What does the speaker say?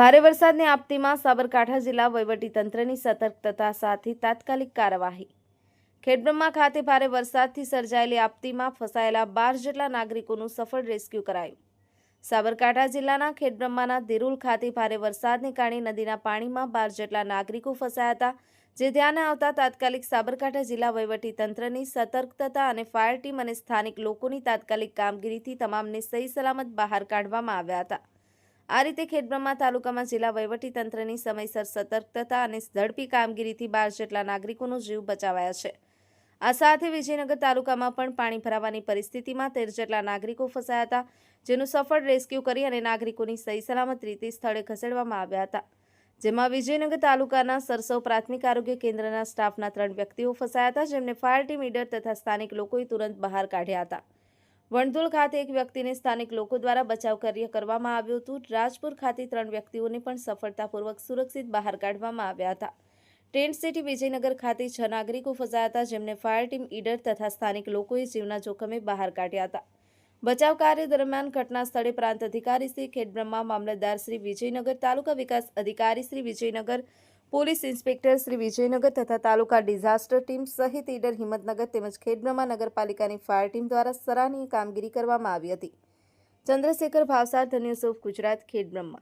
ભારે વરસાદની આપતીમાં સાબરકાંઠા જિલ્લા વહીવટીતંત્રની સતર્કતા સાથે તાત્કાલિક કાર્યવાહી. ખેડબ્રહ્મા ખાતે ભારે વરસાદથી સર્જાયેલી આપતીમાં ફસાયેલા બાર જેટલા નાગરિકોનું સફળ રેસ્ક્યુ કરાયું. સાબરકાંઠા જિલ્લાના ખેડબ્રહ્માના દેરુલ ખાતે ભારે વરસાદને કારણે નદીના પાણીમાં બાર જેટલા નાગરિકો ફસાયા હતા, જે ધ્યાને આવતા તાત્કાલિક સાબરકાંઠા જિલ્લા વહીવટીતંત્રની સતર્કતા અને ફાયર ટીમ અને સ્થાનિક લોકોની તાત્કાલિક કામગીરીથી તમામને સહી સલામત બહાર કાઢવામાં આવ્યા હતા. આ રીતે ખેડબ્રહ્મા તાલુકામાં જિલ્લા વહીવટીતંત્રની સમયસર સતર્કતા અને ઝડપી કામગીરીથી બાર જેટલા નાગરિકોનો જીવ બચાવાયા છે. આ સાથે વિજયનગર તાલુકામાં પણ પાણી ભરાવાની પરિસ્થિતિમાં તેર જેટલા નાગરિકો ફસાયા હતા, જેનું સફળ રેસ્ક્યુ કરી અને નાગરિકોની સહી સલામત રીતે સ્થળે ખસેડવામાં આવ્યા હતા. જેમાં વિજયનગર તાલુકાના સરસવ પ્રાથમિક આરોગ્ય કેન્દ્રના સ્ટાફના ત્રણ વ્યક્તિઓ ફસાયા હતા, જેમને ફાયર ટીમ લીડર તથા સ્થાનિક લોકોએ તુરંત બહાર કાઢ્યા હતા. વણધોલ ખાતે એક વ્યક્તિને સ્થાનિક લોકો દ્વારા બચાવ કાર્ય કરવામાં આવ્યું હતું. રાજપુર ખાતે ત્રણ વ્યક્તિઓને પણ સફળતાપૂર્વક સુરક્ષિત બહાર કાઢવામાં આવ્યા હતા. ટેન્ટ સિટી વિજયનગર ખાતે છ નાગરિકો ફસાયા હતા, જેમને ફાયર ટીમ ઈડર તથા સ્થાનિક લોકોએ જીવના જોખમે બહાર કાઢ્યા હતા. બચાવ કાર્ય દરમિયાન ઘટના સ્થળે પ્રાંત અધિકારી શ્રી ખેડબ્રહ્મા મામલતદાર શ્રી વિજયનગર તાલુકા વિકાસ અધિકારી શ્રી વિજયનગર પોલીસ ઇન્સ્પેક્ટર શ્રી વિજયનગર તથા તાલુકા ડિઝાસ્ટર ટીમ સહિત ઈડર હિંમતનગર તેમજ ખેડબ્રહ્મા નગરપાલિકાની ફાયર ટીમ દ્વારા સરાહનીય કામગીરી કરવામાં આવી હતી. ચંદ્રશેખર ભાવસાર ધન્યુસુફ ગુજરાત, ખેડબ્રહ્મા.